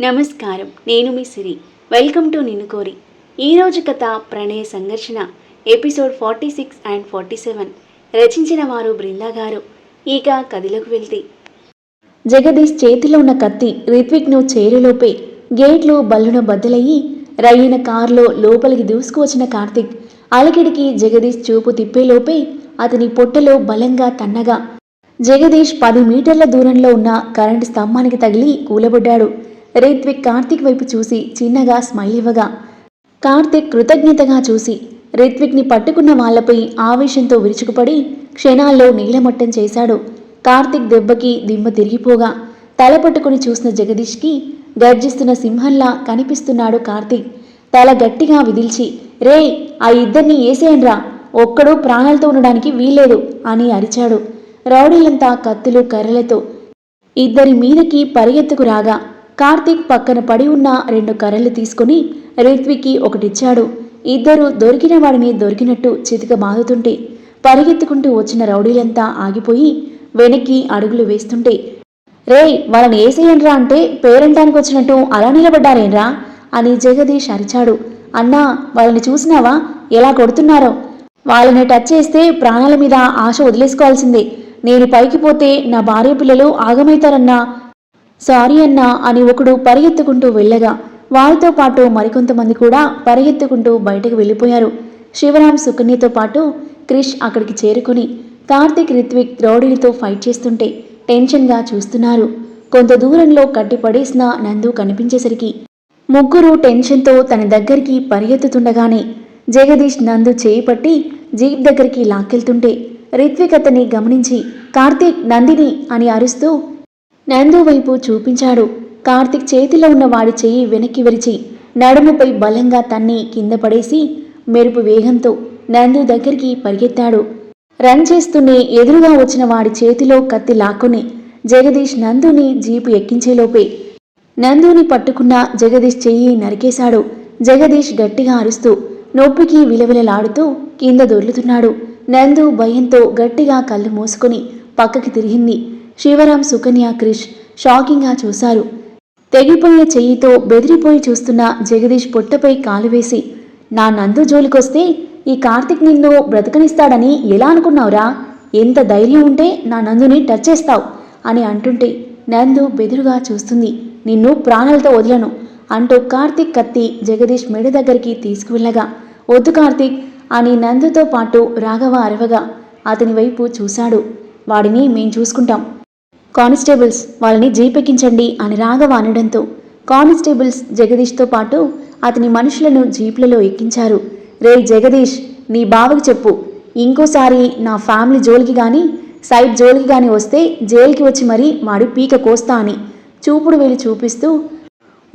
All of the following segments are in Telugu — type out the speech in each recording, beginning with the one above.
నమస్కారం. నేను మీ సిరి. వెల్కమ్ టు నిన్ను కోరి. ఈరోజు కథ ప్రణయ సంఘర్షణ episode forty six and forty seven. రచించిన వారు బృందా గారు. ఇక కథలోకి వెళ్తే. జగదీష్ చేతిలో ఉన్న కత్తి రిత్విక్ను చేరులోపే గేట్లు బల్లున బద్దలయ్యి రయ్యిన కారులో లోపలికి దూసుకువచ్చిన కార్తిక్ అలకిడికి జగదీష్ చూపు తిప్పేలోపే అతని పొట్టలో బలంగా తన్నగా జగదీష్ పది మీటర్ల దూరంలో ఉన్న కరెంటు స్తంభానికి తగిలి కూలబడ్డాడు. రిత్విక్ కార్తిక్ వైపు చూసి చిన్నగా స్మైల్ ఇవ్వగా కార్తిక్ కృతజ్ఞతగా చూసి రిత్విక్ని పట్టుకున్న వాళ్ళపై ఆవేశంతో విరుచుకుపడి క్షణాల్లో నీలమట్టం చేశాడు. కార్తిక్ దెబ్బకి దిమ్మ తిరిగిపోగా తల పట్టుకుని చూసిన జగదీష్కి గర్జిస్తున్న సింహంలా కనిపిస్తున్నాడు కార్తిక్. తల గట్టిగా విదిల్చి రే ఆ ఇద్దరిని ఏసేయండ్రా ఒక్కడూ ప్రాణాలతో ఉండడానికి వీల్లేదు అని అరిచాడు. రౌడీలంతా కత్తులు కర్రలతో ఇద్దరి మీదకి పరిగెత్తుకు రాగా కార్తీక్ పక్కన పడి ఉన్న రెండు కర్రలు తీసుకుని రిత్విక్కి ఒకటిచ్చాడు. ఇద్దరు దొరికిన వాడిని దొరికినట్టు చితిక బాదుతుంటే పరిగెత్తుకుంటూ వచ్చిన రౌడీలంతా ఆగిపోయి వెనక్కి అడుగులు వేస్తుంటే రేయ్ వాళ్ళని ఏసేయండ్రా అంటే పేరంటానికి వచ్చినట్టు అలా నిలబడ్డారేంరా? అని జగదీష్ అరిచాడు. అన్నా వాళ్ళని చూసినావా? ఎలా కొడుతున్నారో? వాళ్ళని టచ్ చేస్తే ప్రాణాల మీద ఆశ వదిలేసుకోవాల్సిందే. నేను పైకి పోతే నా భార్య పిల్లలు ఆగమైతారన్నా సారీ అన్నా అని ఒకడు పరిగెత్తుకుంటూ వెళ్ళగా వారితో పాటు మరికొంతమంది కూడా పరిగెత్తుకుంటూ బయటకు వెళ్ళిపోయారు. శివరాం సుకన్యతో పాటు క్రిష్ అక్కడికి చేరుకుని కార్తిక్ రిత్విక్ రౌడీలతో ఫైట్ చేస్తుంటే టెన్షన్గా చూస్తున్నారు. కొంత దూరంలో కట్టిపడేసిన నందు కనిపించేసరికి ముగ్గురు టెన్షన్తో తన దగ్గరికి పరిగెత్తుతుండగానే జగదీష్ నందు చేయి పట్టి జీప్ దగ్గరికి లాక్కెళ్తుంటే రిత్విక్ అతన్ని గమనించి కార్తీక్ నందిని అని అరుస్తూ నందు వైపు చూపించాడు. కార్తిక్ చేతిలో ఉన్న వాడి చెయ్యి వెనక్కి విరిచి నడుముపై బలంగా తన్ని కింద పడేసి మెరుపు వేగంతో నందు దగ్గరికి పరిగెత్తాడు. రన్ చేస్తూనే ఎదురుగా వచ్చిన వాడి చేతిలో కత్తి లాక్కుని జగదీష్ నందుని జీపు ఎక్కించేలోపే నందుని పట్టుకున్న జగదీష్ చెయ్యి నరికేశాడు. జగదీష్ గట్టిగా అరుస్తూ నొప్పికి విలవిలలాడుతూ కింద దొర్లుతున్నాడు. నందు భయంతో గట్టిగా కళ్ళు మూసుకొని పక్కకి తిరిగింది. శివరాం సుకన్య క్రిష్ షాకింగ్గా చూశారు. తెగిపోయిన చెయ్యితో బెదిరిపోయి చూస్తున్న జగదీష్ పొట్టపై కాలువేసి నా నందు జోలికొస్తే ఈ కార్తిక్ నిన్ను బ్రతకనిస్తాడని ఎలా అనుకున్నావురా? ఎంత ధైర్యం ఉంటే నా నందుని టచ్ చేస్తావు అని అంటుంటే నందు బెదురుగా చూస్తుంది. నిన్ను ప్రాణాలతో వదలను అంటూ కార్తిక్ కత్తి జగదీష్ మెడ దగ్గరికి తీసుకువెళ్ళగా. వద్దు కార్తిక్ అని నందుతో పాటు రాఘవ అరవగా అతని వైపు చూశాడు. వాడిని మేం చూసుకుంటాం. కానిస్టేబుల్స్ వాళ్ళని జీపెక్కించండి అని రాఘవ అనడంతో కానిస్టేబుల్స్ జగదీష్తో పాటు అతని మనుషులను జీప్లలో ఎక్కించారు. రే జగదీష్ నీ బావకు చెప్పు. ఇంకోసారి నా ఫ్యామిలీ జోలికి కానీ సైడ్ జోలికి కానీ వస్తే జైలుకి వచ్చి మరీ మాడి పీక కోస్తా అని చూపుడు వెళ్ళి చూపిస్తూ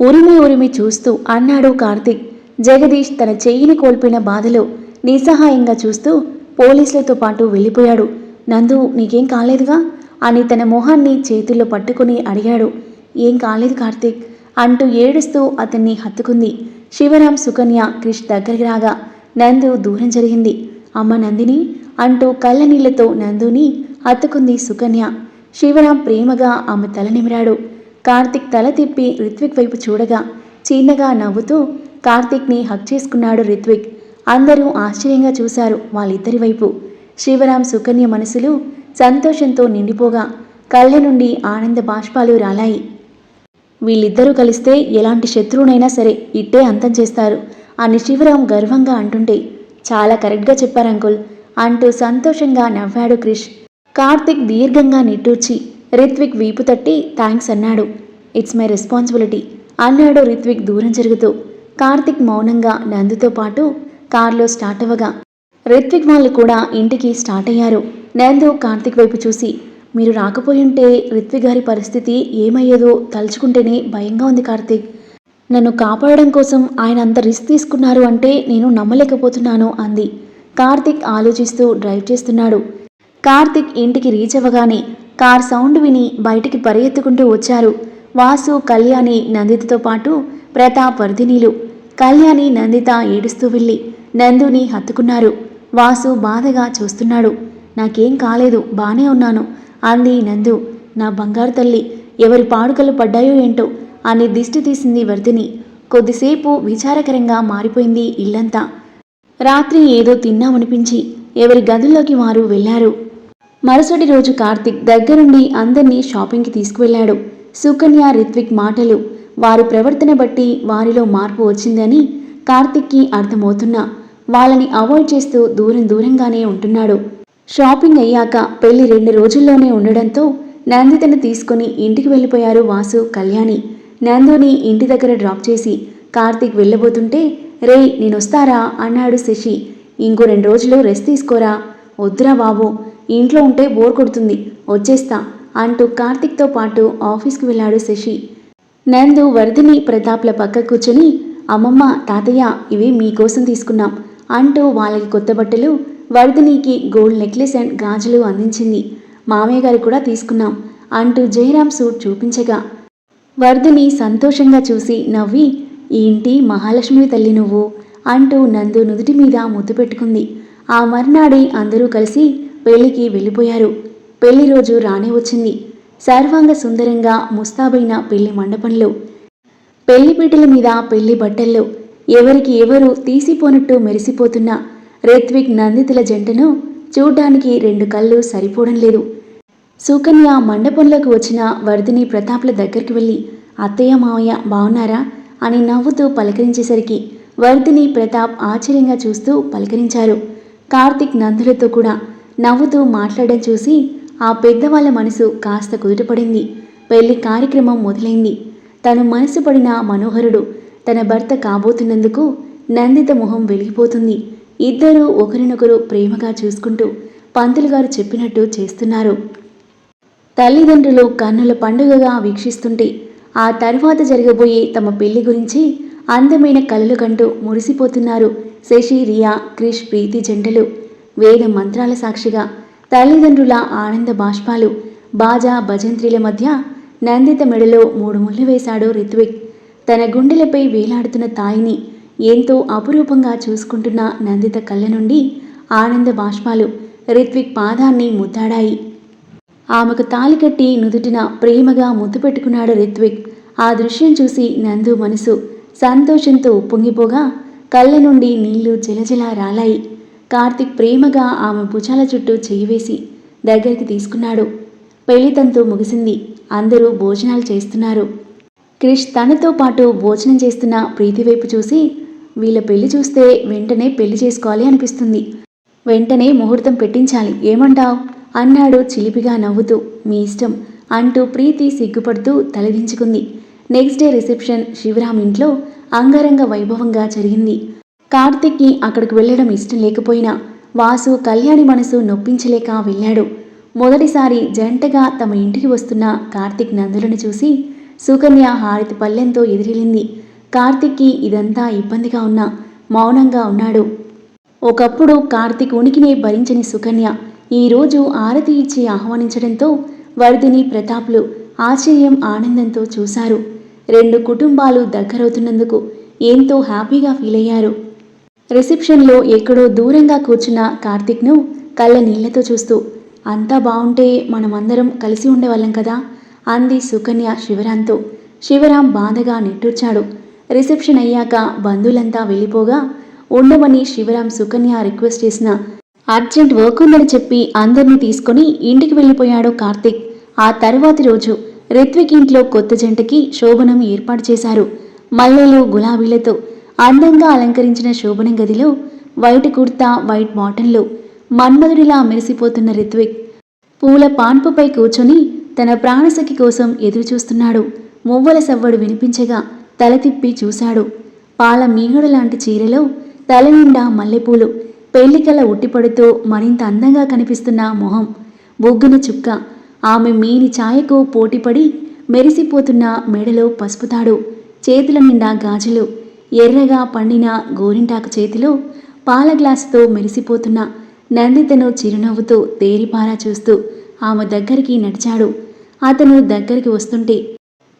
ఉరిమి ఉరిమి చూస్తూ అన్నాడు కార్తిక్. జగదీష్ తన చెయ్యిని కోల్పోయిన బాధలో నిస్సహాయంగా చూస్తూ పోలీసులతో పాటు వెళ్ళిపోయాడు. నందు నీకేం కాలేదుగా? అని తన మొహాన్ని చేతుల్లో పట్టుకుని అడిగాడు. ఏం కాలేదు కార్తీక్ అంటూ ఏడుస్తూ అతన్ని హత్తుకుంది. శివరాం సుకన్య క్రిష్ దగ్గరికి రాగా నందు దూరం జరిగింది. అమ్మ నందిని అంటూ కళ్ళ నీళ్ళతో నందుని హత్తుకుంది సుకన్య. శివరాం ప్రేమగా ఆమె తల నిమిరాడు. కార్తిక్ తల తిప్పి రిత్విక్ వైపు చూడగా చిన్నగా నవ్వుతూ కార్తిక్ని హక్ చేసుకున్నాడు రిత్విక్. అందరూ ఆశ్చర్యంగా చూశారు వాళ్ళిద్దరి వైపు. శివరాం సుకన్య మనసులు సంతోషంతో నిండిపోగా కళ్ళ నుండి ఆనంద బాష్పాలు రాలాయి. వీళ్ళిద్దరూ కలిస్తే ఎలాంటి శత్రువునైనా సరే ఇట్టే అంతం చేస్తారు అని శివరాం గర్వంగా అంటుంటే చాలా కరెక్ట్గా చెప్పారు అంకుల్ అంటూ సంతోషంగా నవ్వాడు క్రిష్. కార్తిక్ దీర్ఘంగా నిట్టూర్చి రిత్విక్ వీపు తట్టి థ్యాంక్స్ అన్నాడు. ఇట్స్ మై రెస్పాన్సిబిలిటీ అన్నాడు రిత్విక్ దూరం జరుగుతూ. కార్తిక్ మౌనంగా నందుతో పాటు కారులో స్టార్ట్ అవ్వగా రిత్విక్ వాళ్ళు కూడా ఇంటికి స్టార్ట్ అయ్యారు. నందు కార్తిక్ వైపు చూసి మీరు రాకపోయుంటే రిత్విక్ గారి పరిస్థితి ఏమయ్యేదో తలుచుకుంటేనే భయంగా ఉంది కార్తిక్. నన్ను కాపాడడం కోసం ఆయన అంత రిస్క్ తీసుకున్నారు అంటే నేను నమ్మలేకపోతున్నాను అంది. కార్తిక్ ఆలోచిస్తూ డ్రైవ్ చేస్తున్నాడు. కార్తిక్ ఇంటికి రీచ్ అవ్వగానే కార్ సౌండ్ విని బయటికి పరిగెత్తుకుంటూ వచ్చారు. వాసు కళ్యాణి నందితతో పాటు ప్రతాప్ వర్ధినీలు. కళ్యాణి నందిత ఏడుస్తూ వెళ్ళి నందుని హత్తుకున్నారు. వాసు బాధగా చూస్తున్నాడు. నాకేం కాలేదు బానే ఉన్నాను. అంది నందు. నా బంగారు తల్లి ఎవరి పాడుకలు పడ్డాయో ఏంటో అని దిష్టి తీసింది వర్ధిని. కొద్దిసేపు విచారకరంగా మారిపోయింది ఇల్లంతా. రాత్రి ఏదో తిన్నామనిపించి ఎవరి గదుల్లోకి వారు వెళ్ళారు మరుసటి రోజు కార్తిక్ దగ్గరుండి అందరినీ షాపింగ్కి తీసుకువెళ్ళాడు. సుకన్య రిత్విక్ మాటలు వారి ప్రవర్తన బట్టి వారిలో మార్పు వచ్చిందని కార్తిక్కి అర్థమవుతున్నా. వాళ్ళని అవాయిడ్ చేస్తూ దూరం దూరంగానే ఉంటున్నాడు. షాపింగ్ అయ్యాక పెళ్ళి రెండు రోజుల్లోనే ఉండడంతో నందితను తీసుకుని ఇంటికి వెళ్ళిపోయారు వాసు కళ్యాణి. నందుని ఇంటి దగ్గర డ్రాప్ చేసి కార్తీక్ వెళ్ళబోతుంటే రే నేనొస్తారా? అన్నాడు శశి. ఇంకో రెండు రోజులు రెస్ట్ తీసుకోరా? వద్దురా బాబు ఇంట్లో ఉంటే బోర్ కొడుతుంది వచ్చేస్తా అంటూ కార్తిక్తో పాటు ఆఫీస్కి వెళ్ళాడు శశి. నందు వరదిని ప్రతాప్ల పక్క కూర్చొని అమ్మమ్మ తాతయ్య ఇవి మీకోసం తీసుకున్నాం అంటూ వాళ్ళకి కొత్త బట్టలు వర్ధినికి గోల్డ్ నెక్లెస్ అండ్ గాజులు అందించింది. మామయ్య గారు కూడా తీసుకున్నాం అంటూ జయరాం సూట్ చూపించగా. వర్ధిని సంతోషంగా చూసి నవ్వి ఈ ఇంటి మహాలక్ష్మి తల్లి నువ్వు? అంటూ నందు నుదుటి మీద ముద్దు పెట్టుకుంది. ఆ మర్నాడే అందరూ కలిసి పెళ్ళికి వెళ్ళిపోయారు. పెళ్ళి రోజు రానే వచ్చింది. సర్వాంగ సుందరంగా ముస్తాబైన పెళ్ళి మండపంలో. పెళ్ళిపీటల మీద పెళ్ళి బట్టల్లో. ఎవరికి ఎవరు తీసిపోనట్టు మెరిసిపోతున్న. రేత్విక్ నందితుల జంటను చూడ్డానికి రెండు కళ్ళు సరిపోవడం లేదు. సుకన్య మండపంలోకి వచ్చిన వర్ధిని ప్రతాప్ల దగ్గరికి వెళ్ళి అత్తయ్య మావయ్య బాగున్నారా అని నవ్వుతూ పలకరించేసరికి వర్ధిని ప్రతాప్ ఆశ్చర్యంగా చూస్తూ పలకరించారు. కార్తిక్ నందులతో కూడా నవ్వుతూ మాట్లాడడం చూసి ఆ పెద్దవాళ్ళ మనసు కాస్త కుదుటపడింది. పెళ్ళి కార్యక్రమం మొదలైంది. తను మనసు పడిన మనోహరుడు తన భర్త కాబోతున్నందుకు నందిత మొహం వెలిగిపోతుంది. ఇద్దరూ ఒకరినొకరు ప్రేమగా చూసుకుంటూ పంతులు గారు చెప్పినట్టు చేస్తున్నారు. తల్లిదండ్రులు కన్నుల పండుగగా వీక్షిస్తుంటే ఆ తర్వాత జరగబోయే తమ పెళ్ళి గురించి అందమైన కలలు కంటూ మురిసిపోతున్నారు శశి రియా క్రిష్ ప్రీతి జంటలు. వేద మంత్రాల సాక్షిగా తల్లిదండ్రుల ఆనంద బాష్పాలు బాజా భజంత్రిల మధ్య నందిత మెడలో మూడు ముళ్ళు వేశాడు రిత్విక్. తన గుండెలపై వేలాడుతున్న తాయిని ఎంతో అపురూపంగా చూసుకుంటున్న నందిత కళ్ళ నుండి ఆనంద బాష్పాలు రిత్విక్ పాదాన్ని ముద్దాడాయి. ఆమెకు తాలి కట్టి నుదుటిన ప్రేమగా ముద్దు పెట్టుకున్నాడు రిత్విక్. ఆ దృశ్యం చూసి నందు మనసు సంతోషంతో ఉప్పొంగిపోగా కళ్ళ నుండి నీళ్ళు జలజలా రాలాయి. కార్తిక్ ప్రేమగా ఆమె భుజాల చుట్టూ చేయివేసి దగ్గరికి తీసుకున్నాడు. పెళ్ళితంతు ముగిసింది. అందరూ భోజనాలు చేస్తున్నారు. క్రిష్ తనతో పాటు భోజనం చేస్తున్న ప్రీతి వైపు చూసి వీళ్ళ పెళ్ళి చూస్తే వెంటనే పెళ్ళి చేసుకోవాలి అనిపిస్తుంది. వెంటనే ముహూర్తం పెట్టించాలి. ఏమంటావ్? అన్నాడు చిలిపిగా నవ్వుతూ. మీ ఇష్టం అంటూ ప్రీతి సిగ్గుపడుతూ తలదించుకుంది. నెక్స్ట్ డే రిసెప్షన్ శివరామ్ ఇంట్లో అంగరంగ వైభవంగా జరిగింది. కార్తిక్కి అక్కడికి వెళ్ళడం ఇష్టం లేకపోయినా వాసు కళ్యాణి మనసు నొప్పించలేక వెళ్ళాడు. మొదటిసారి జంటగా తమ ఇంటికి వస్తున్న కార్తిక్ నందులను చూసి సుకన్య హారతి పల్లెంతో ఎదిరిలింది కార్తిక్కి ఇదంతా ఇబ్బందిగా ఉన్నా మౌనంగా ఉన్నాడు. ఒకప్పుడు కార్తిక్ ఉనికినే భరించని సుకన్య ఈరోజు ఆరతి ఇచ్చి ఆహ్వానించడంతో వర్ధిని ప్రతాప్లు ఆశ్చర్యం ఆనందంతో చూశారు. రెండు కుటుంబాలు దగ్గరవుతున్నందుకు ఎంతో హ్యాపీగా ఫీల్ అయ్యారు. రిసెప్షన్లో ఎక్కడో దూరంగా కూర్చున్న కార్తిక్ను కళ్ళ నీళ్ళతో చూస్తూ అంతా బాగుంటే మనమందరం కలిసి ఉండేవాళ్ళం కదా? అంది సుకన్య శివరాంతో. శివరాం బాధగా నిట్టూర్చాడు. రిసెప్షన్ అయ్యాక బంధువులంతా వెళ్ళిపోగా ఉండమని శివరాం సుకన్య రిక్వెస్ట్ చేసిన అర్జెంట్ వర్క్ ఉందని చెప్పి అందరినీ తీసుకుని ఇంటికి వెళ్ళిపోయాడు కార్తిక్. ఆ తర్వాతి రోజు రిత్విక్ ఇంట్లో కొత్త జంటకి శోభనం ఏర్పాటు చేశారు. మల్లెలు గులాబీలతో అందంగా అలంకరించిన శోభనం గదిలో వైట్ కుర్తా వైట్ బాటన్లు మన్మధుడిలా మెరిసిపోతున్న రిత్విక్ పూల పాన్పుపై కూర్చొని తన ప్రాణసఖి కోసం ఎదురుచూస్తున్నాడు. మువ్వల సవ్వడు వినిపించగా తల తిప్పి చూశాడు. పాల మీగడు లాంటి చీరలో తల నిండా మల్లెపూలు. పెళ్ళికల ఉట్టిపడుతూ మరింత అందంగా కనిపిస్తున్న మొహం. బొగ్గున చుక్క. ఆమె మీని ఛాయకు పోటీపడి మెరిసిపోతున్న మెడలో పసుపుతాడు చేతుల నిండా గాజులు. ఎర్రగా పండిన గోరింటాకు చేతిలో పాల గ్లాసుతో మెరిసిపోతున్న నందితను చిరునవ్వుతూ తేరిపారా చూస్తూ ఆమె దగ్గరికి నడిచాడు. అతను దగ్గరికి వస్తుంటే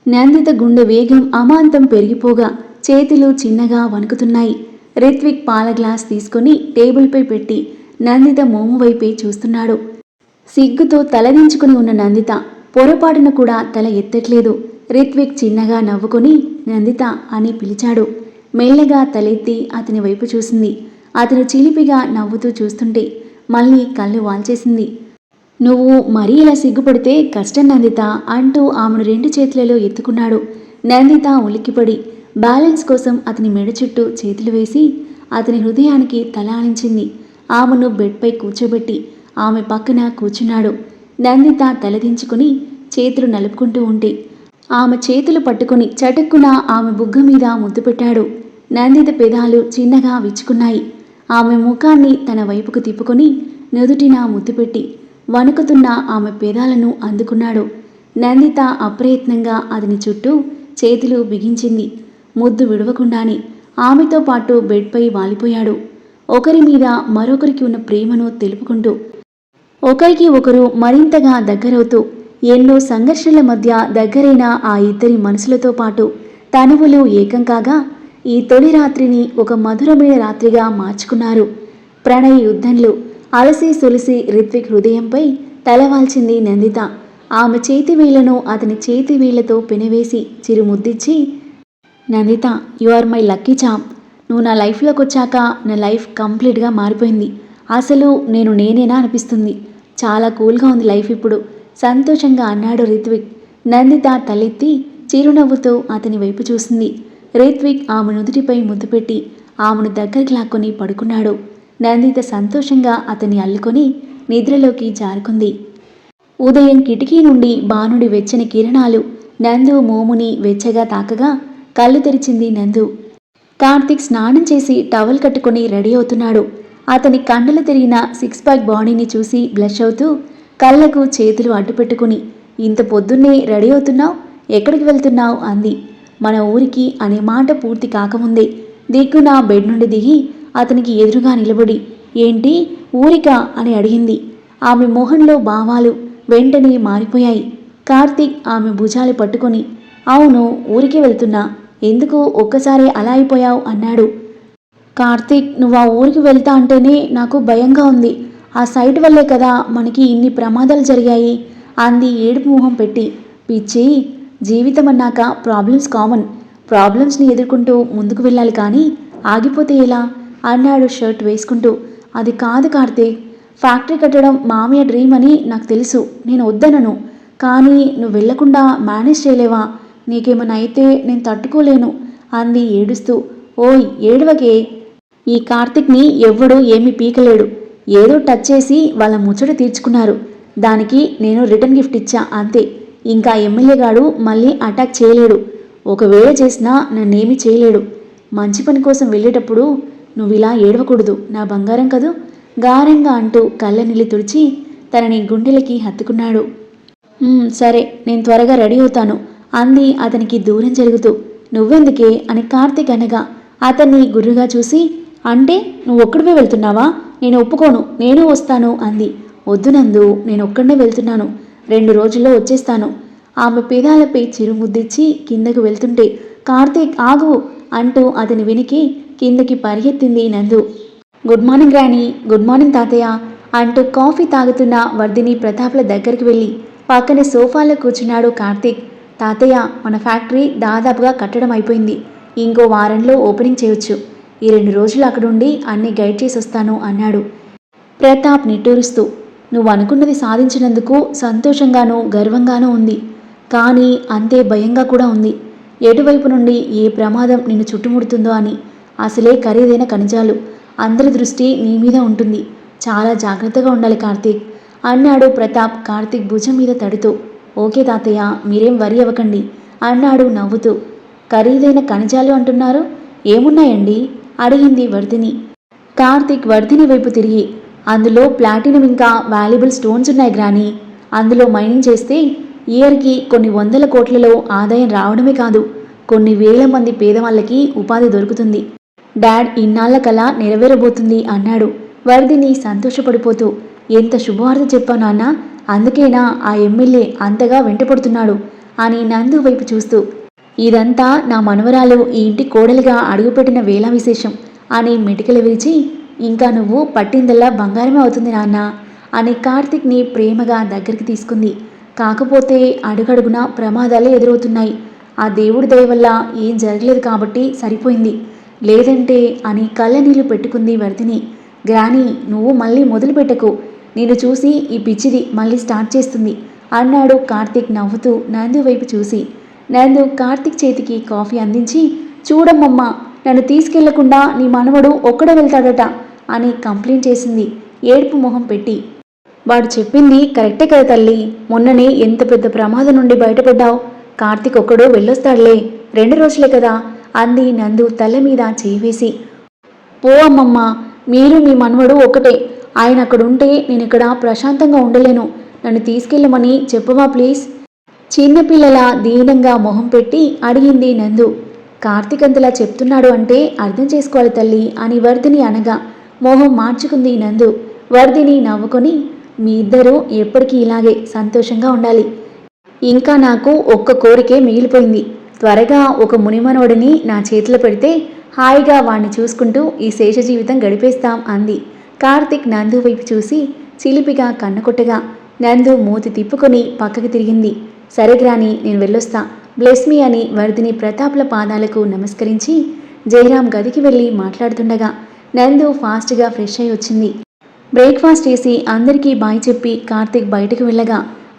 నందిత గుండె వేగం అమాంతం పెరిగిపోగా చేతులు చిన్నగా వణుకుతున్నాయి. రిత్విక్ పాల గ్లాస్ తీసుకుని టేబుల్పై పెట్టి నందిత మోము వైపే చూస్తున్నాడు. సిగ్గుతో తలదించుకుని ఉన్న నందిత పొరపాటున కూడా తల ఎత్తట్లేదు. రిత్విక్ చిన్నగా నవ్వుకొని నందిత అని పిలిచాడు. మెల్లగా తలెత్తి అతని వైపు చూసింది. అతను చిలిపిగా నవ్వుతూ చూస్తుంటే మళ్ళీ కళ్ళు వాల్చేసింది. నువ్వు మరీ ఇలా సిగ్గుపడితే కష్టం నందిత అంటూ ఆమెను రెండు చేతులలో ఎత్తుకున్నాడు. నందిత ఉలిక్కిపడి బ్యాలెన్స్ కోసం అతని మెడ చుట్టూ చేతులు వేసి అతని హృదయానికి తలాలించింది ఆమెను బెడ్పై కూర్చోబెట్టి ఆమె పక్కన కూర్చున్నాడు. నందిత తలదించుకుని చేతులు నలుపుకుంటూ ఉంటే ఆమె చేతులు పట్టుకుని చటుక్కున ఆమె బుగ్గ మీద ముద్దు పెట్టాడు. నందిత పెదాలు చిన్నగా విచ్చుకున్నాయి. ఆమె ముఖాన్ని తన వైపుకు తిప్పుకొని నుదుటిన ముద్దు పెట్టి వణుకుతున్న ఆమె పేదాలను అందుకున్నాడు. నందిత అప్రయత్నంగా అతని చుట్టూ చేతులు బిగించింది. ముద్దు విడవకుండానే ఆమెతో పాటు బెడ్పై వాలిపోయాడు. ఒకరి మీద మరొకరికి ఉన్న ప్రేమను తెలుపుకుంటూ ఒకరికి ఒకరు మరింతగా దగ్గరవుతూ ఎన్నో సంఘర్షణల మధ్య దగ్గరైన ఆ ఇద్దరి మనసులతో పాటు తనువులు ఏకం కాగా ఈ తొలి రాత్రిని ఒక మధురమైన రాత్రిగా మార్చుకున్నారు. ప్రణయ యుద్ధంలో అలసి సులిసి రిత్విక్ హృదయంపై తలవాల్చింది నందిత. ఆమె చేతి వేళ్ళను అతని చేతి వేళ్ళతో పెనవేసి చిరుముద్దిచ్చి Nanditha you are my lucky charm నువ్వు నా లైఫ్లోకి వచ్చాక నా లైఫ్ కంప్లీట్గా మారిపోయింది. అసలు నేను నేనేనా అనిపిస్తుంది? చాలా కూల్గా ఉంది లైఫ్ ఇప్పుడు సంతోషంగా అన్నాడు రిత్విక్. నందిత తలెత్తి చిరునవ్వుతో అతని వైపు చూసింది. రిత్విక్ ఆమె నుదుటిపై ముద్దు పెట్టి ఆమెను దగ్గరికి లాక్కొని పడుకున్నాడు. నందిత సంతోషంగా అతన్ని అల్లుకొని నిద్రలోకి జారుకుంది. ఉదయం కిటికీ నుండి బాణుడి వెచ్చని కిరణాలు నందు మోముని వెచ్చగా తాకగా కళ్ళు తెరిచింది నందు. కార్తీక్ స్నానం చేసి టవల్ కట్టుకుని రెడీ అవుతున్నాడు. అతని కండలు తిరిగిన సిక్స్ ప్యాక్ బాడీని చూసి బ్లష్ అవుతూ కళ్ళకు చేతులు అడ్డుపెట్టుకుని ఇంత పొద్దున్నే రెడీ అవుతున్నావు? ఎక్కడికి వెళ్తున్నావు? అంది. మన ఊరికి అనే మాట పూర్తి కాకముందే దిగ్గున బెడ్ నుండి దిగి అతనికి ఎదురుగా నిలబడి ఏంటి? ఊరిక? అని అడిగింది. ఆమె మొహంలో భావాలు వెంటనే మారిపోయాయి. కార్తీక్ ఆమె భుజాలు పట్టుకొని అవును ఊరికి వెళ్తున్నా. ఎందుకు ఒక్కసారి అలా అయిపోయావు? అన్నాడు. కార్తీక్ నువ్వు ఆ ఊరికి వెళ్తా అంటేనే నాకు భయంగా ఉంది. ఆ సైట్ వల్లే కదా మనకి ఇన్ని ప్రమాదాలు జరిగాయి అంది ఏడుపు మొహం పెట్టి. పిచ్చి జీవితం అన్నాక ప్రాబ్లమ్స్ కామన్. ప్రాబ్లమ్స్ని ఎదుర్కొంటూ ముందుకు వెళ్ళాలి కానీ ఆగిపోతే ఎలా? అన్నాడు షర్ట్ వేసుకుంటూ. అది కాదు కార్తీక్ ఫ్యాక్టరీ కట్టడం మామయ్య డ్రీమ్ అని నాకు తెలుసు నేను వద్దనను. కానీ నువ్వు వెళ్ళకుండా మేనేజ్ చేయలేవా? నీకేమైనా అయితే నేను తట్టుకోలేను అంది ఏడుస్తూ. ఓయ్ ఏడవకే. ఈ కార్తిక్ని ఎవ్వడూ ఏమీ పీకలేడు. ఏదో టచ్ చేసి వాళ్ళ ముచ్చట తీర్చుకున్నారు. దానికి నేను రిటర్న్ గిఫ్ట్ ఇచ్చా అంతే. ఇంకా ఎమ్మెల్యే గాడు మళ్ళీ అటాక్ చేయలేడు. ఒకవేళ చేసినా నన్నేమీ చేయలేడు. మంచి పని కోసం వెళ్ళేటప్పుడు నువ్వు ఇలా ఏడవకూడదు నా బంగారం కదూ? గారంగా అంటూ కళ్ళనీళ్ళు తుడిచి తనని గుండెలకి హత్తుకున్నాడు. సరే నేను త్వరగా రెడీ అవుతాను అంది అతనికి దూరం జరుగుతూ. నువ్వెందుకే? అని కార్తీక్ అనగా అతన్ని గుర్రుగా చూసి అంటే నువ్వు ఒక్కడివే వెళ్తున్నావా? నేను ఒప్పుకోను నేను వస్తాను అంది. వద్దునందు నేను ఒక్కడనే వెళ్తున్నాను రెండు రోజుల్లో వచ్చేస్తాను. ఆమె పేదాలపై చిరుముద్దిచ్చి కిందకు వెళ్తుంటే కార్తీక్ ఆగు అంటూ అతని వెనికి కిందకి పరిగెత్తింది Nandu. Good morning Rani good morning తాతయ్య అంటూ కాఫీ తాగుతున్న వర్ధిని ప్రతాప్ల దగ్గరికి వెళ్ళి పక్కనే సోఫాలో కూర్చున్నాడు కార్తీక్. తాతయ్య మన ఫ్యాక్టరీ దాదాపుగా కట్టడం అయిపోయింది. ఇంకో వారంలో ఓపెనింగ్ చేయొచ్చు. ఈ రెండు రోజులు అక్కడుండి అన్ని గైడ్ చేసి వస్తాను అన్నాడు. ప్రతాప్ నిట్టూరుస్తూ నువ్వు అనుకున్నది సాధించినందుకు సంతోషంగానూ గర్వంగానూ ఉంది. కానీ అంతే భయంగా కూడా ఉంది. ఎటువైపు నుండి ఏ ప్రమాదం నిన్ను చుట్టుముడుతుందో అని అసలే ఖరీదైన ఖనిజాలు. అందరి దృష్టి నీ మీద ఉంటుంది. చాలా జాగ్రత్తగా ఉండాలి కార్తీక్. అన్నాడు ప్రతాప్ కార్తీక్ భుజం మీద తడుతూ. ఓకే తాతయ్య మీరేం వరి అవ్వకండి అన్నాడు నవ్వుతూ. ఖరీదైన ఖనిజాలు అంటున్నారు? ఏమున్నాయండి? అడిగింది వర్ధిని. కార్తీక్ వర్ధిని వైపు తిరిగి. అందులో ప్లాటినం ఇంకా వాల్యుబుల్ స్టోన్స్ ఉన్నాయి గ్రాని. అందులో మైనింగ్ చేస్తే ఇయర్కి కొన్ని వందల కోట్లలో ఆదాయం రావడమే కాదు కొన్ని వేల మంది పేదవాళ్ళకి ఉపాధి దొరుకుతుంది. డాడ్ ఇన్నాళ్ళ కళ నెరవేరబోతుంది అన్నాడు. వరదిని సంతోషపడిపోతూ ఎంత శుభవార్త చెప్పా నాన్న అందుకేనా ఆ ఎమ్మెల్యే అంతగా వెంటపడుతున్నాడు? అని నందు వైపు చూస్తూ ఇదంతా నా మనవరాలు ఈ ఇంటి కోడలిగా అడుగుపెట్టిన వేళ విశేషం అని మెటికలు విరిచి ఇంకా నువ్వు పట్టిందల్లా బంగారమే అవుతుంది నాన్న అని కార్తిక్ని ప్రేమగా దగ్గరికి తీసుకుంది. కాకపోతే అడుగడుగున ప్రమాదాలే ఎదురవుతున్నాయి. ఆ దేవుడి దయ వల్ల ఏం జరగలేదు కాబట్టి సరిపోయింది. లేదంటే అని కళ్ళనీళ్ళు పెట్టుకుంది వర్ధిని. గ్రాని నువ్వు మళ్ళీ మొదలుపెట్టకు నేను చూసి ఈ పిచ్చిది మళ్ళీ స్టార్ట్ చేస్తుంది అన్నాడు కార్తీక్ నవ్వుతూ నందు వైపు చూసి. నందు కార్తీక్ చేతికి కాఫీ అందించి చూడమ్మమ్మ నన్ను తీసుకెళ్ళకుండా నీ మనవడు ఒక్కడ వెళ్తాడట అని కంప్లైంట్ చేసింది ఏడుపు మొహం పెట్టి. వాడు చెప్పింది కరెక్టే కదా తల్లి. మొన్ననే ఎంత పెద్ద ప్రమాదం నుండి బయటపడ్డావు. కార్తీక్ ఒక్కడో వెళ్ళొస్తాడులే. రెండు రోజులే కదా. అంది నందు తల మీద చేవేసి. ఓ పో అమ్మమ్మ మీరు మీ మనవడు ఒకటే. ఆయన అక్కడ ఉంటే నేను ఇక్కడ ప్రశాంతంగా ఉండలేను. నన్ను తీసుకెళ్ళమని చెప్పవా ప్లీజ్? చిన్నపిల్లల దీనంగా మొహం పెట్టి అడిగింది నందు. కార్తీక్ అంతలా చెప్తున్నాడు అంటే అర్థం చేసుకోవాలి తల్లి అని వర్ధిని అనగా మొహం మార్చుకుంది నందు. వర్ధిని నవ్వుకొని మీ ఇద్దరూ ఎప్పటికీ ఇలాగే సంతోషంగా ఉండాలి. ఇంకా నాకు ఒక్క కోరికే మిగిలిపోయింది. త్వరగా ఒక మునిమనోడిని నా చేతిలో పెడితే హాయిగా వాణ్ణి చూసుకుంటూ ఈ శేష జీవితం గడిపేస్తాం అంది. కార్తిక్ నందు వైపు చూసి చిలిపిగా కన్నుకొట్టగా నందు మూతి తిప్పుకొని పక్కకి తిరిగింది. సరే గ్రాని నేను వెళ్ళొస్తా. బ్లెస్ మీ అని వర్ధిని ప్రతాప్ల పాదాలకు నమస్కరించి జయరాం గదికి వెళ్ళి మాట్లాడుతుండగా నందు ఫాస్ట్గా ఫ్రెష్ అయి వచ్చింది. బ్రేక్ఫాస్ట్ చేసి అందరికీ బాయ్ చెప్పి కార్తిక్ బయటకు వెళ్ళగా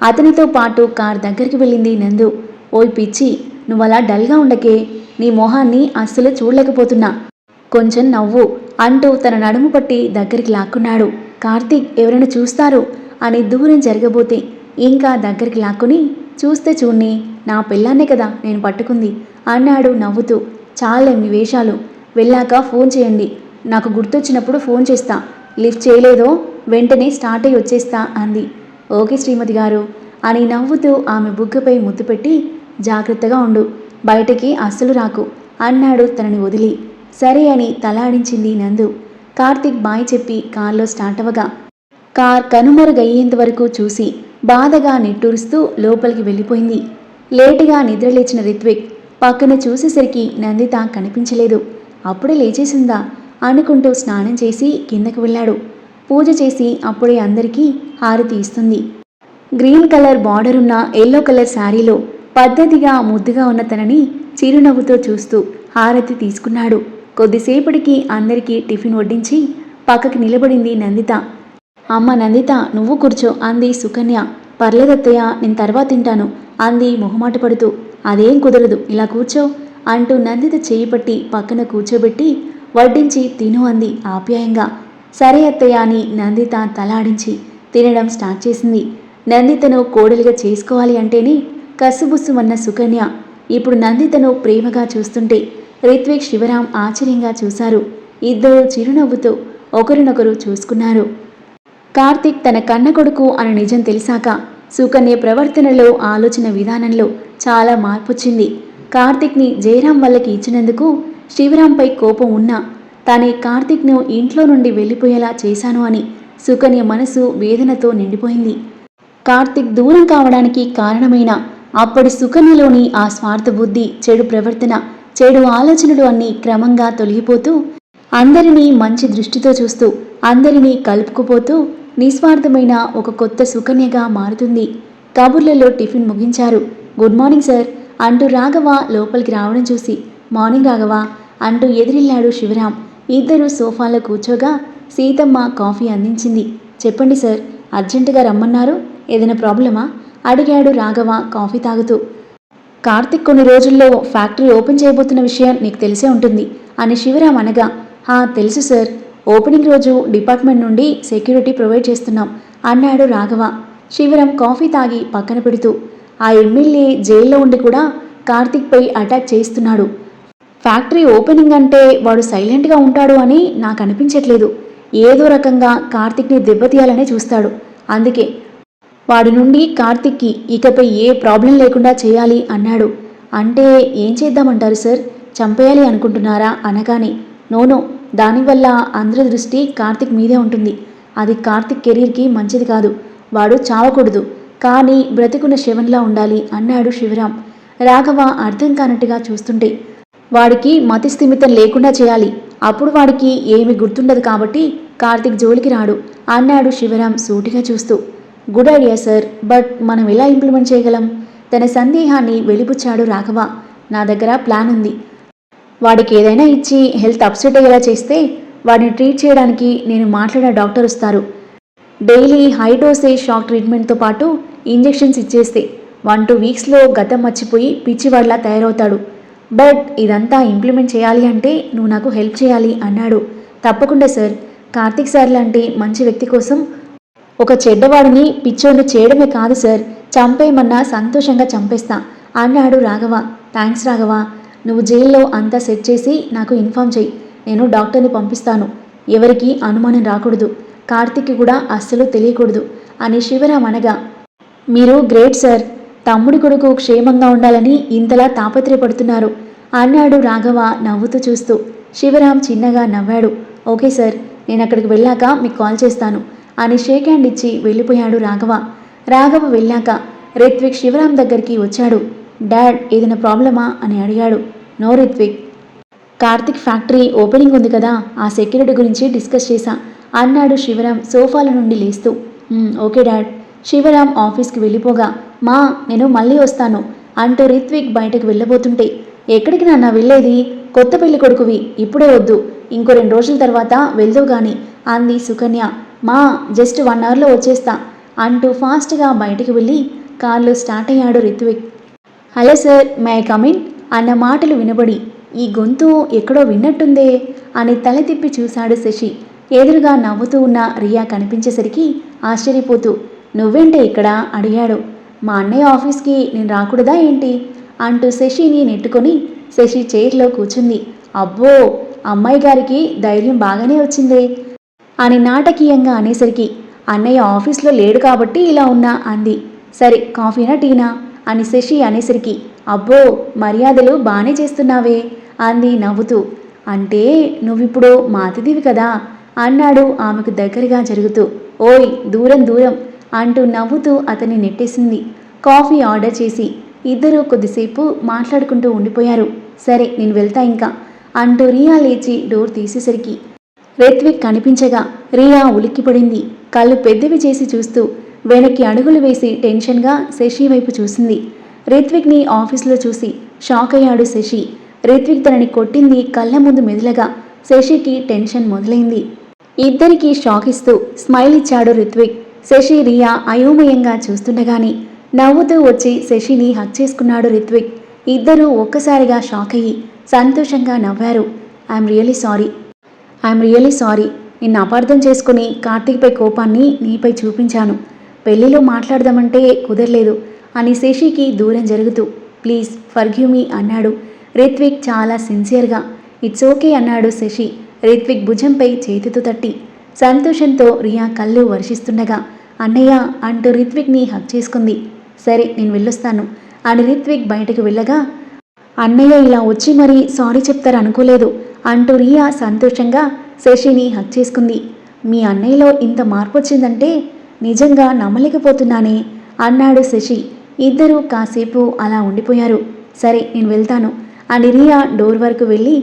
అతనితో పాటు కార్ దగ్గరికి వెళ్ళింది నందు. ఓయ్ పిచ్చి నువ్వు అలా డల్గా ఉండకే నీ మొహాన్ని అస్సలు చూడలేకపోతున్నా. కొంచెం నవ్వు అంటూ తన నడుము పట్టి దగ్గరికి లాక్కున్నాడు. కార్తీక్ ఎవరైనా చూస్తారు? అని దూరం జరగబోతే ఇంకా దగ్గరికి లాక్కుని చూస్తే చూడ్ని నా పిల్లాన్నే కదా నేను పట్టుకుంది అన్నాడు నవ్వుతూ. చాలే మీ వేషాలు వెళ్ళాక ఫోన్ చేయండి. నాకు గుర్తొచ్చినప్పుడు ఫోన్ చేస్తా. లిఫ్ట్ చేయలేదో వెంటనే స్టార్ట్ అయ్యి వచ్చేస్తా అంది. ఓకే శ్రీమతి గారు అని నవ్వుతూ ఆమె బుగ్గపై ముద్దు పెట్టి జాగ్రత్తగా ఉండు. బయటకి అస్సలు రాకు. అన్నాడు తనని వదిలి. సరే అని తలాడించింది నందు. కార్తీక్ బాయ్ చెప్పి కార్లో స్టార్ట్ అవ్వగా కార్ కనుమరుగయ్యేంత వరకు చూసి బాధగా నిట్టూరుస్తూ లోపలికి వెళ్ళిపోయింది. లేటుగా నిద్రలేచిన రిత్విక్ పక్కన చూసేసరికి నందిత కనిపించలేదు. అప్పుడే లేచేసిందా? అనుకుంటూ స్నానం చేసి కిందకు వెళ్ళాడు. పూజ చేసి అప్పుడే అందరికీ హారతి ఇస్తుంది. గ్రీన్ కలర్ బార్డర్ ఉన్న ఎల్లో కలర్ శారీలో పద్ధతిగా ముద్దుగా ఉన్న తనని చిరునవ్వుతో చూస్తూ హారతి తీసుకున్నాడు. కొద్దిసేపటికి అందరికీ టిఫిన్ వడ్డించి పక్కకి నిలబడింది నందిత. అమ్మ నందిత నువ్వు కూర్చో అంది సుకన్య. పర్లేదత్తయ్య నేను తర్వాత తింటాను అంది మొహమాట పడుతూ. అదేం కుదరదు ఇలా కూర్చో అంటూ నందిత చేయి పట్టి పక్కన కూర్చోబెట్టి వడ్డించి తిను అంది ఆప్యాయంగా. సరే అత్తయ్య అని నందిత తలాడించి తినడం స్టార్ట్ చేసింది. నందితను కోడలిగా చేసుకోవాలి అంటేనే కసుబుస్సుమన్న సుకన్య ఇప్పుడు నందితను ప్రేమగా చూస్తుంటే రిత్విక్ శివరాం ఆశ్చర్యంగా చూశారు. ఇద్దరు చిరునవ్వుతో ఒకరినొకరు చూసుకున్నారు. కార్తిక్ తన కన్న కొడుకు అనే నిజం తెలిసాక సుకన్య ప్రవర్తనలో ఆలోచన విధానంలో చాలా మార్పొచ్చింది. కార్తిక్ని జయరాం వాళ్ళకి ఇచ్చినందుకు శివరాంపై కోపం ఉన్నా తానే కార్తిక్ను ఇంట్లో నుండి వెళ్ళిపోయేలా చేశాను అని సుకన్య మనసు వేదనతో నిండిపోయింది. కార్తిక్ దూరం కావడానికి కారణమైన అప్పటి సుకన్యలోని ఆ స్వార్థ బుద్ధి చెడు ప్రవర్తన చెడు ఆలోచనలు అన్నీ క్రమంగా తొలగిపోతూ అందరినీ మంచి దృష్టితో చూస్తూ అందరినీ కలుపుకుపోతూ నిస్వార్థమైన ఒక కొత్త సుకన్యగా మారుతుంది. కబుర్లలో టిఫిన్ ముగించారు. Good morning sir. అంటూ రాఘవ లోపలికి రావడం చూసి మార్నింగ్ రాఘవ! అంటూ ఎదిరిల్లాడు శివరాం ఇద్దరు సోఫాలో కూర్చోగా సీతమ్మ కాఫీ అందించింది. చెప్పండి సార్ అర్జెంటుగా రమ్మన్నారు? ఏదైనా ప్రాబ్లమా? అడిగాడు రాఘవ కాఫీ తాగుతూ. కార్తిక్ కొన్ని రోజుల్లో ఫ్యాక్టరీ ఓపెన్ చేయబోతున్న విషయం నీకు తెలిసే ఉంటుంది అని శివరాం అనగా హా తెలుసు సార్. ఓపెనింగ్ రోజు డిపార్ట్మెంట్ నుండి సెక్యూరిటీ ప్రొవైడ్ చేస్తున్నాం అన్నాడు రాఘవ. శివరం కాఫీ తాగి పక్కన పెడుతూ ఆ ఎమ్మెల్యే జైల్లో ఉండి కూడా కార్తిక్పై అటాక్ చేయిస్తున్నాడు. ఫ్యాక్టరీ ఓపెనింగ్ అంటే వాడు సైలెంట్గా ఉంటాడు అని నాకు అనిపించట్లేదు. ఏదో రకంగా కార్తిక్ని దెబ్బతీయాలనే చూస్తాడు. అందుకే వాడి నుండి కార్తిక్కి ఇకపై ఏ ప్రాబ్లం లేకుండా చేయాలి అన్నాడు. అంటే ఏం చేద్దామంటారు సార్? చంపేయాలి అనుకుంటున్నారా అనగానే నోనో దానివల్ల అందరి దృష్టి కార్తిక్ మీదే ఉంటుంది. అది కార్తిక్ కెరీర్కి మంచిది కాదు. వాడు చావకూడదు. కానీ బ్రతికున్న శివన్లా ఉండాలి అన్నాడు శివరాం రాఘవ అర్థం కానట్టుగా చూస్తుంటే వాడికి మతిస్థిమితం లేకుండా చేయాలి. అప్పుడు వాడికి ఏమి గుర్తుండదు కాబట్టి కార్తిక్ జోలికి రాడు అన్నాడు శివరాం సూటిగా చూస్తూ. గుడ్ ఐడియా సార్ బట్ మనం ఎలా ఇంప్లిమెంట్ చేయగలం? తన సందేహాన్ని వెలిపుచ్చాడు రాఘవ. నా దగ్గర ప్లాన్ ఉంది. వాడికి ఏదైనా ఇచ్చి హెల్త్ అప్సెట్ అయ్యేలా చేస్తే వాడిని ట్రీట్ చేయడానికి నేను మాట్లాడే డాక్టర్ వస్తారు. డైలీ హై డోసేజ్ షాక్ ట్రీట్మెంట్తో పాటు ఇంజెక్షన్స్ ఇచ్చేస్తే వన్ టూ వీక్స్లో గతం మర్చిపోయి పిచ్చివాడిలా తయారవుతాడు. బట్ ఇదంతా ఇంప్లిమెంట్ చేయాలి అంటే నువ్వు నాకు హెల్ప్ చేయాలి అన్నాడు. తప్పకుండా సార్ కార్తీక్ సార్ లాంటి మంచి వ్యక్తి కోసం ఒక చెడ్డవాడిని పిచ్చోడిని చేయడమే కాదు సార్. చంపేయమన్నా సంతోషంగా చంపేస్తా అన్నాడు రాఘవ. థ్యాంక్స్ రాఘవ. నువ్వు జైల్లో అంతా సెట్ చేసి నాకు ఇన్ఫామ్ చెయ్యి. నేను డాక్టర్ని పంపిస్తాను. ఎవరికి అనుమానం రాకూడదు. కార్తీక్కి కూడా అస్సలు తెలియకూడదు అని శివరాం అనగా మీరు గ్రేట్ సార్. తమ్ముడి కొడుకు క్షేమంగా ఉండాలని ఇంతలా తాపత్రయపడుతున్నారు అన్నాడు రాఘవ నవ్వుతూ చూస్తూ. శివరాం చిన్నగా నవ్వాడు. ఓకే సార్ నేను అక్కడికి వెళ్ళాక మీకు కాల్ చేస్తాను. అని షేక్ హ్యాండ్ ఇచ్చి వెళ్ళిపోయాడు రాఘవ. రాఘవ వెళ్ళాక రిత్విక్ శివరాం దగ్గరికి వచ్చాడు. డాడ్ ఏదైనా ప్రాబ్లమా? అని అడిగాడు. No Ritvik. Karthik factory opening ఉంది కదా ఆ సెక్యూరిటీ గురించి డిస్కస్ చేశా అన్నాడు శివరాం సోఫాల నుండి లేస్తూ. Okay dad. శివరాం ఆఫీస్కి వెళ్ళిపోగా మా నేను మళ్ళీ వస్తాను అంటూ రిత్విక్ బయటకు వెళ్ళబోతుంటే ఎక్కడికి నాన్న వెళ్ళేది? కొత్త పెళ్ళి కొడుకువి ఇప్పుడే వద్దు ఇంకో రెండు రోజుల తర్వాత వెళ్దు గాని అంది సుకన్య. మా జస్ట్ వన్ అవర్లో వచ్చేస్తా అంటూ ఫాస్ట్గా బయటికి వెళ్ళి కార్లో స్టార్ట్ అయ్యాడు Ritvik. Hello sir may I come in అన్న మాటలు వినబడి ఈ గొంతు ఎక్కడో విన్నట్టుందే? అని తల తిప్పి చూశాడు శశి. ఎదురుగా నవ్వుతూ ఉన్న రియా కనిపించేసరికి ఆశ్చర్యపోతూ నువ్వేంటే ఇక్కడ? అడిగాడు. మా అన్నయ్య ఆఫీస్కి నేను రాకూడదా ఏంటి? అంటూ శశిని నెట్టుకొని శశి చైర్లో కూర్చుంది. అబ్బో అమ్మాయి గారికి ధైర్యం బాగానే వచ్చిందే. అని నాటకీయంగా అనేసరికి అన్నయ్య ఆఫీస్లో లేడు కాబట్టి ఇలా ఉన్నా అంది. సరే కాఫీనా టీనా? అని శశి అనేసరికి అబ్బో మర్యాదలు బాగానే చేస్తున్నావే అంది నవ్వుతూ. అంటే నువ్విప్పుడు మా అతిథివి కదా? అన్నాడు ఆమెకు దగ్గరగా జరుగుతూ. ఓయ్ దూరం దూరం అంటూ నవ్వుతూ అతన్ని నెట్టేసింది. కాఫీ ఆర్డర్ చేసి ఇద్దరూ కొద్దిసేపు మాట్లాడుకుంటూ ఉండిపోయారు. సరే నేను వెళ్తా ఇంకా అంటూ రియా లేచి డోర్ తీసేసరికి రిత్విక్ కనిపించగా రియా ఉలిక్కిపడింది. కళ్ళు పెద్దవి చేసి చూస్తూ వెనక్కి అడుగులు వేసి టెన్షన్గా శశి వైపు చూసింది. రిత్విక్ని ఆఫీస్లో చూసి షాక్ అయ్యాడు శశి. రిత్విక్ తనని కొట్టింది కళ్ళ ముందు మెదలగా శశికి టెన్షన్ మొదలైంది. ఇద్దరికి షాక్ ఇస్తూ స్మైల్ ఇచ్చాడు రిత్విక్. శశి రియా అయోమయంగా చూస్తుండగాని నవ్వుతూ వచ్చి శశిని హక్ చేసుకున్నాడు రిత్విక్. ఇద్దరూ ఒక్కసారిగా షాక్ అయ్యి సంతోషంగా నవ్వారు. I'm really sorry. I'm really sorry. నిన్ను అపార్థం చేసుకుని కార్తీక్పై కోపాన్ని నీపై చూపించాను. పెళ్ళిలో మాట్లాడదామంటే కుదరలేదు అని శశికి దూరం జరుగుతూ ప్లీజ్ ఫర్గ్యూ మీ అన్నాడు. రిత్విక్ చాలా సిన్సియర్గా ఇట్స్ ఓకే అన్నాడు శశి. రిత్విక్ భుజంపై చేతితో తట్టి సంతోషంతో రియా కళ్ళు వర్షిస్తుండగా అన్నయ్య అంటూ రిత్విక్ని హక్ చేసుకుంది. సరే నేను వెళ్ళొస్తాను అని రిత్విక్ బయటకు వెళ్ళగా అన్నయ్య ఇలా వచ్చి మరీ సారీ చెప్తారు అనుకోలేదు అంటూ రియా సంతోషంగా శశిని హక్ చేసుకుంది. మీ అన్నయ్యలో ఇంత మార్పు వచ్చిందంటే నిజంగా నమ్మలేకపోతున్నానే అన్నాడు శశి. ఇద్దరూ కాసేపు అలా ఉండిపోయారు. సరే నేను వెళ్తాను అని రియా డోర్ వరకు వెళ్ళి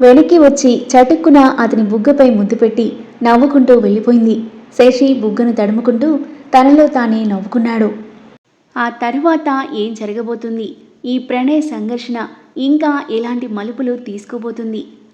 వెనక్కి వచ్చి చటుక్కున అతని బుగ్గపై ముద్దు పెట్టి నవ్వుకుంటూ వెళ్ళిపోయింది. శశి బుగ్గను తడుముకుంటూ తనలో తానే నవ్వుకున్నాడు. ఆ తరువాత ఏం జరగబోతుంది? ఈ ప్రణయ సంఘర్షణ ఇంకా ఎలాంటి మలుపులు తీసుకోబోతుంది?